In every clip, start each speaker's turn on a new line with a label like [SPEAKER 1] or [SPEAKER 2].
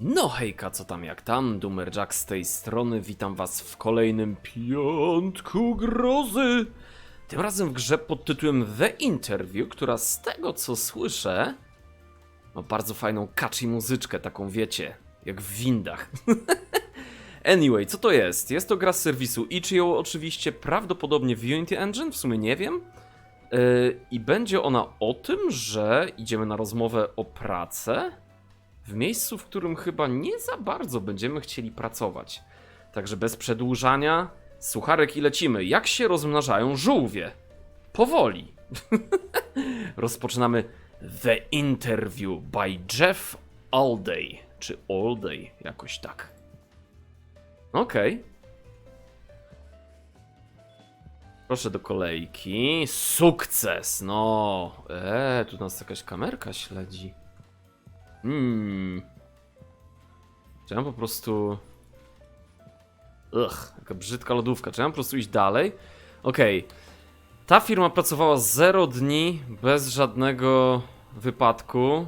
[SPEAKER 1] No hejka, co tam jak tam? Dumerjack z tej strony, witam was w kolejnym piątku grozy. Tym razem w grze pod tytułem The Interview, która z tego co słyszę ma bardzo fajną catchy muzyczkę, taką wiecie, jak w windach. anyway, co to jest? Jest to gra z serwisu Itch.io oczywiście, prawdopodobnie w Unity Engine, w sumie nie wiem. Yy, I będzie ona o tym, że idziemy na rozmowę o pracę w miejscu, w którym chyba nie za bardzo będziemy chcieli pracować. Także bez przedłużania, sucharek i lecimy. Jak się rozmnażają żółwie? Powoli. Rozpoczynamy The Interview by Jeff Alday, czy Alday, jakoś tak. Okej. Proszę do kolejki. Sukces! No. Eee, tu nas jakaś kamerka śledzi. Hmm. Czy ja mam po prostu. Ugh, jaka brzydka lodówka. Czy ja mam po prostu iść dalej? Okej. Ta firma pracowała 0 dni bez żadnego wypadku.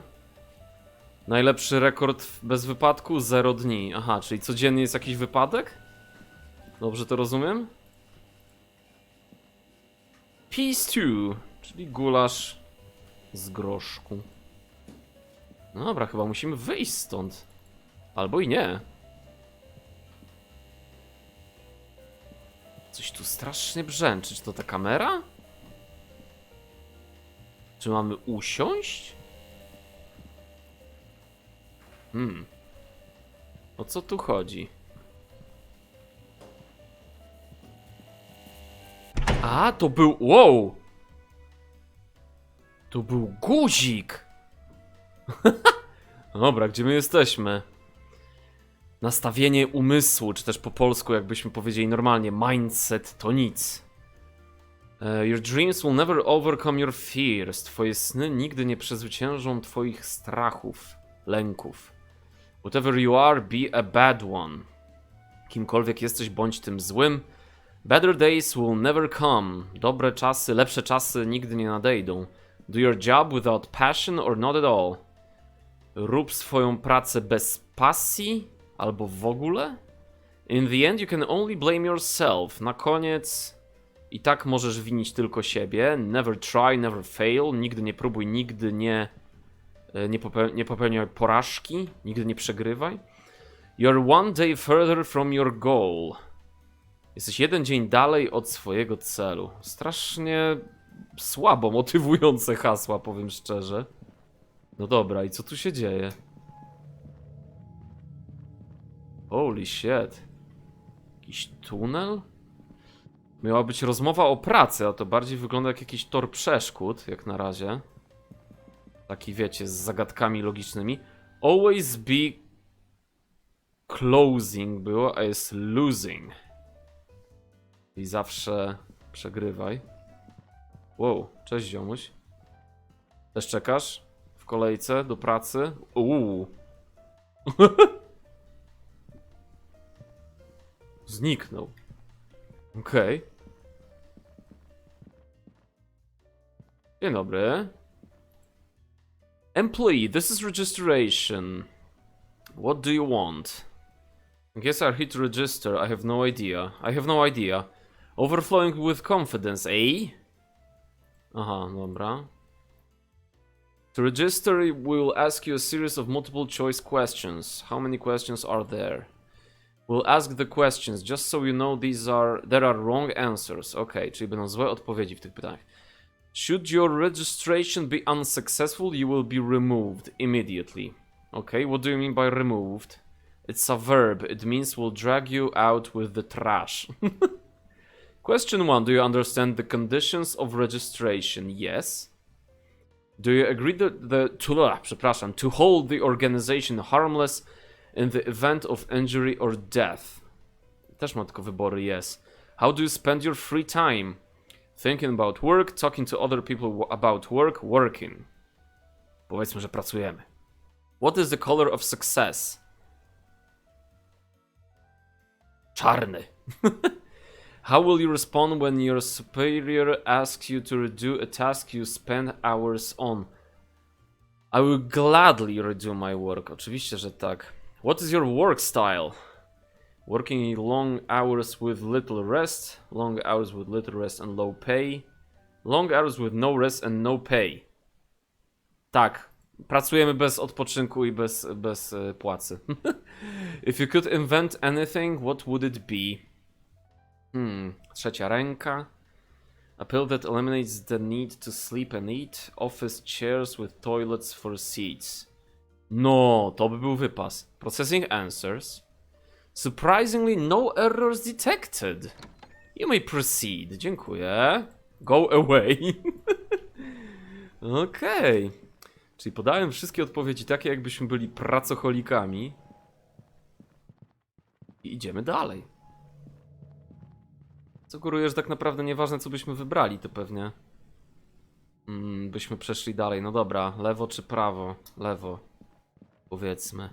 [SPEAKER 1] Najlepszy rekord bez wypadku 0 dni. Aha, czyli codziennie jest jakiś wypadek? Dobrze to rozumiem? Peace stew, czyli gulasz z groszku. No dobra, chyba musimy wyjść stąd. Albo i nie. Coś tu strasznie brzęczy. Czy to ta kamera? Czy mamy usiąść? Hmm. O co tu chodzi? A, to był. Wow! To był guzik! Dobra, gdzie my jesteśmy? Nastawienie umysłu, czy też po polsku, jakbyśmy powiedzieli normalnie, mindset to nic. E, Your dreams will never overcome your fears. Twoje sny nigdy nie przezwyciężą twoich strachów, lęków. Whatever you are, be a bad one. Kimkolwiek jesteś, bądź tym złym. Better days will never come. Dobre czasy, lepsze czasy nigdy nie nadejdą. Do your job without passion or not at all. Rób swoją pracę bez pasji albo w ogóle. In the end you can only blame yourself. Na koniec i tak możesz winić tylko siebie. Never try, never fail. Nigdy nie próbuj, nigdy nie e, nie, popeł nie popełniaj porażki, nigdy nie przegrywaj. You're one day further from your goal. Jesteś jeden dzień dalej od swojego celu. Strasznie słabo motywujące hasła, powiem szczerze. No dobra, i co tu się dzieje? Holy shit. Jakiś tunel? Miała być rozmowa o pracy, a to bardziej wygląda jak jakiś tor przeszkód, jak na razie. Taki wiecie, z zagadkami logicznymi. Always be closing było, a jest losing. I zawsze przegrywaj. Wow, cześć ziomuś. Też czekasz? Kolejce do pracy? Uuu. Zniknął. Okej. Dzień dobry. Employee, this is registration. What do you want? I guess here to register. I have no idea. I have no idea. Overflowing with confidence, eh? Aha, dobra. To register, we will ask you a series of multiple choice questions. How many questions are there? We'll ask the questions just so you know these are there are wrong answers. Okay, czyli będą złe odpowiedzi w tych pytaniach. Should your registration be unsuccessful, you will be removed immediately. Okay, what do you mean by removed? It's a verb. It means we'll drag you out with the trash. Question one: Do you understand the conditions of registration? Yes. Do you agree that the to, przepraszam, to hold the organization harmless in the event of injury or death? Też ma tylko wybory yes. How do you spend your free time? Thinking about work, talking to other people about work, working. Powiedzmy, że pracujemy. What is the color of success? Czarny. How will you respond when your superior asks you to redo a task you spend hours on? I will gladly redo my work. Oczywiście, że tak. What is your work style? Working long hours with little rest, long hours with little rest and low pay, long hours with no rest and no pay. Tak, pracujemy bez odpoczynku i bez, bez płacy. If you could invent anything, what would it be? Hmm, trzecia ręka. A pill that eliminates the need to sleep and eat. Office chairs with toilets for seats. No, to by był wypas. Processing answers. Surprisingly, no errors detected. You may proceed. Dziękuję. Go away. Okej. Czyli podałem wszystkie odpowiedzi takie, jakbyśmy byli pracocholikami. I idziemy dalej. Co że tak naprawdę nieważne, co byśmy wybrali, to pewnie mm, byśmy przeszli dalej. No dobra, lewo czy prawo? Lewo. Powiedzmy.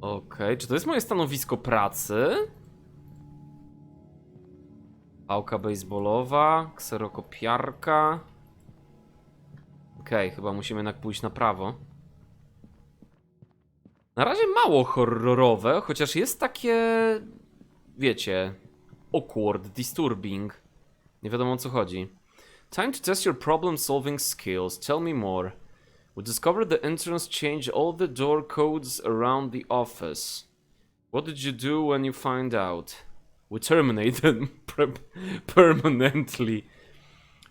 [SPEAKER 1] Okej, czy to jest moje stanowisko pracy? Pałka baseballowa, kserokopiarka. Okej, chyba musimy jednak pójść na prawo. Na razie mało horrorowe, chociaż jest takie, wiecie, awkward, disturbing. Nie wiadomo o co chodzi. Time to test your problem solving skills. Tell me more. We discovered the entrance changed all the door codes around the office. What did you do when you find out? We terminate them per- permanently.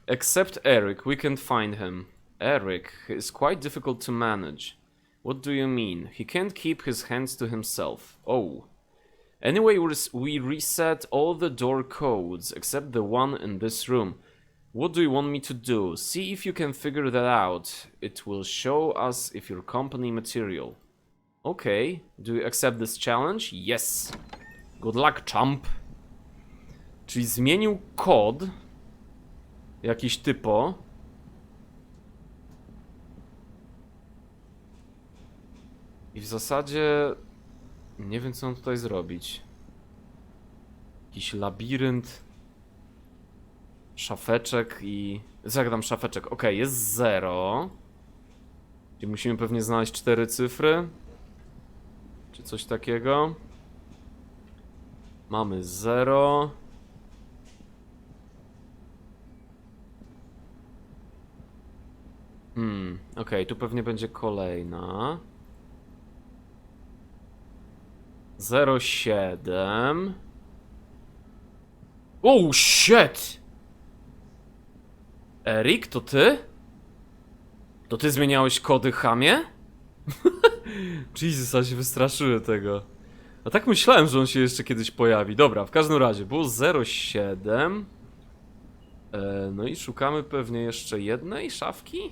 [SPEAKER 1] Except Eric, we can't find him. Eric is quite difficult to manage. What do you mean? He can't keep his hands to himself. Oh. Anyway, we reset all the door codes except the one in this room. What do you want me to do? See if you can figure that out. It will show us if you're company material. Okay. Do you accept this challenge? Yes. Good luck, chump. Czyli zmienił kod. Jakiś typo. I w zasadzie nie wiem co mam tutaj zrobić. Jakiś labirynt szafeczek i... Zagram szafeczek. Ok, jest 0. Czyli musimy pewnie znaleźć cztery cyfry. Czy coś takiego. Mamy 0. Hmm, ok, tu pewnie będzie kolejna. 07. Oh shit! Erik, to ty? To ty zmieniałeś kody chamie? Jesus, a się wystraszyły tego. A tak myślałem, że on się jeszcze kiedyś pojawi. Dobra, w każdym razie, było 07. E, no i szukamy pewnie jeszcze jednej szafki.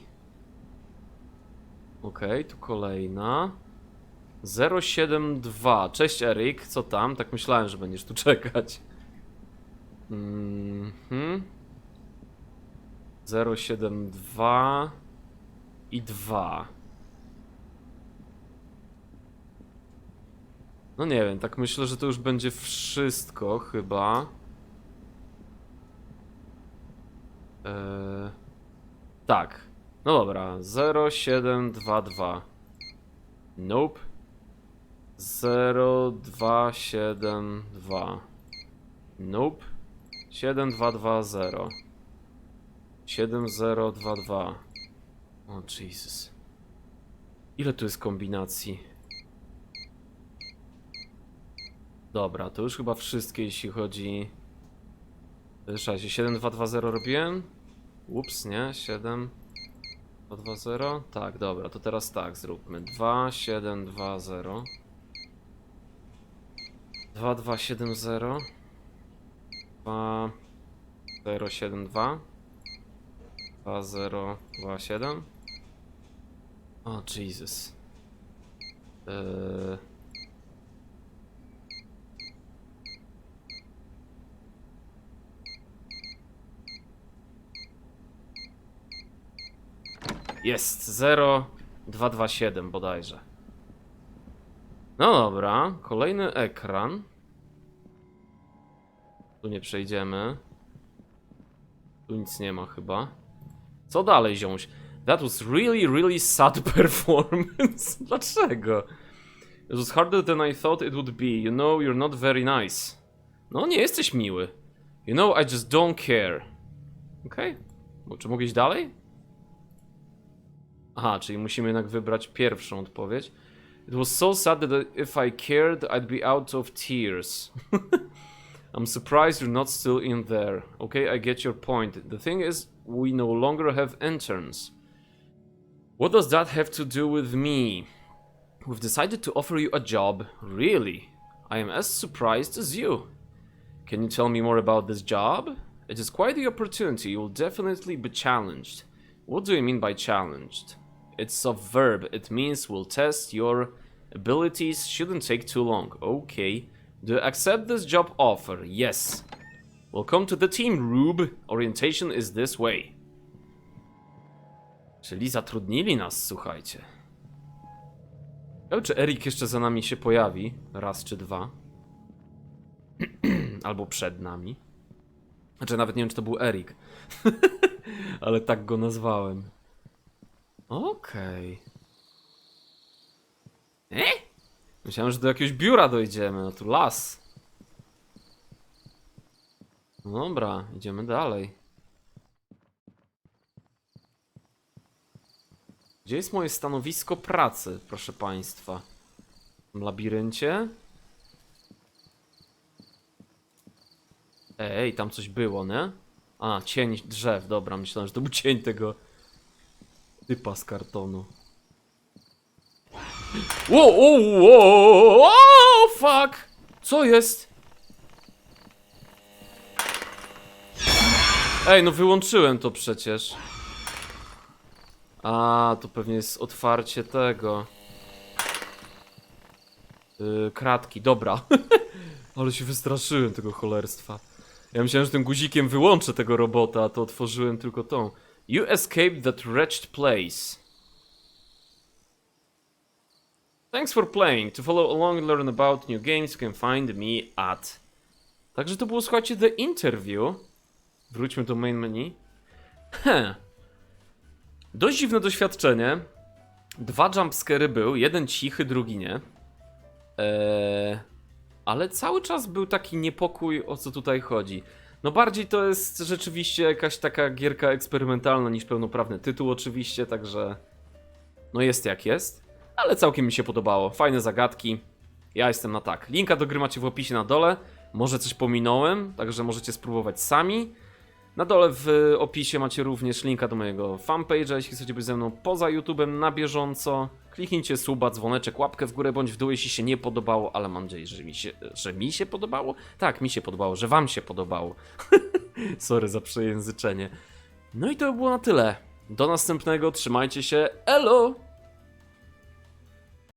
[SPEAKER 1] Okej, tu kolejna. 072. Cześć Erik, co tam? Tak myślałem, że będziesz tu czekać. Mhm. 072 i 2. No nie wiem, tak myślę, że to już będzie wszystko chyba. Eee, tak. No dobra, 0722. Nope. 0272. Nope. 7220. 7022. O Jesus. Ile tu jest kombinacji? Dobra, to już chyba wszystkie jeśli chodzi... Czekajcie, 7220 robiłem? Ups, nie, 7... 220? Tak, dobra, to teraz tak zróbmy. 2720 2270 2072 2027 O Jesus. Eee... Jest 0227 bodajże. No dobra, kolejny ekran. Tu nie przejdziemy. Tu nic nie ma chyba. Co dalej, ziąć? That was really, really sad performance. Dlaczego? It was harder than I thought it would be. You know, you're not very nice. No, nie jesteś miły. You know, I just don't care. Okej. Okay. Czy mogę iść dalej? Aha, czyli musimy jednak wybrać pierwszą odpowiedź. It was so sad that if I cared, I'd be out of tears. I'm surprised you're not still in there. Okay, I get your point. The thing is, we no longer have interns. What does that have to do with me? We've decided to offer you a job. Really? I am as surprised as you. Can you tell me more about this job? It is quite the opportunity. You will definitely be challenged. What do you mean by challenged? It's a verb. It means we'll test your abilities. Shouldn't take too long. Okay. Do you accept this job offer? Yes. Welcome to the team, Rube. Orientation is this way. Czyli zatrudnili nas, słuchajcie. Ciekawe, czy Erik jeszcze za nami się pojawi. Raz czy dwa. Albo przed nami. Znaczy, nawet nie wiem, czy to był Erik. Ale tak go nazwałem. Okej. E? Myślałem, że do jakiegoś biura dojdziemy, no tu las. No Dobra, idziemy dalej. Gdzie jest moje stanowisko pracy, proszę państwa? W labiryncie? Ej, tam coś było, nie? A, cień drzew, dobra, myślałem, że to był cień tego typa z kartonu. Wow, wow, wow, fuck! Co jest? Ej, no wyłączyłem to przecież. A, to pewnie jest otwarcie tego. Yy, kratki, dobra. Ale się wystraszyłem tego cholerstwa. Ja myślałem, że tym guzikiem wyłączę tego robota, a to otworzyłem tylko tą. You escaped that wretched place. Thanks for playing. To follow along and learn about new games, you can find me at. Także to było, słuchajcie, the interview. Wróćmy do main menu. Heh. Dość dziwne doświadczenie. Dwa jumpscary był, jeden cichy, drugi nie. Eee, ale cały czas był taki niepokój, o co tutaj chodzi. No bardziej to jest rzeczywiście jakaś taka gierka eksperymentalna niż pełnoprawny tytuł oczywiście, także... No jest jak jest, ale całkiem mi się podobało. Fajne zagadki. Ja jestem na tak. Linka do gry macie w opisie na dole. Może coś pominąłem, także możecie spróbować sami. Na dole w opisie macie również linka do mojego fanpage'a, jeśli chcecie być ze mną poza YouTube'em na bieżąco. Kliknijcie suba, dzwoneczek, łapkę w górę bądź w dół, jeśli się nie podobało, ale mam nadzieję, że mi się, że mi się podobało? Tak, mi się podobało, że wam się podobało. Sorry za przejęzyczenie. No i to by było na tyle. Do następnego, trzymajcie się, elo!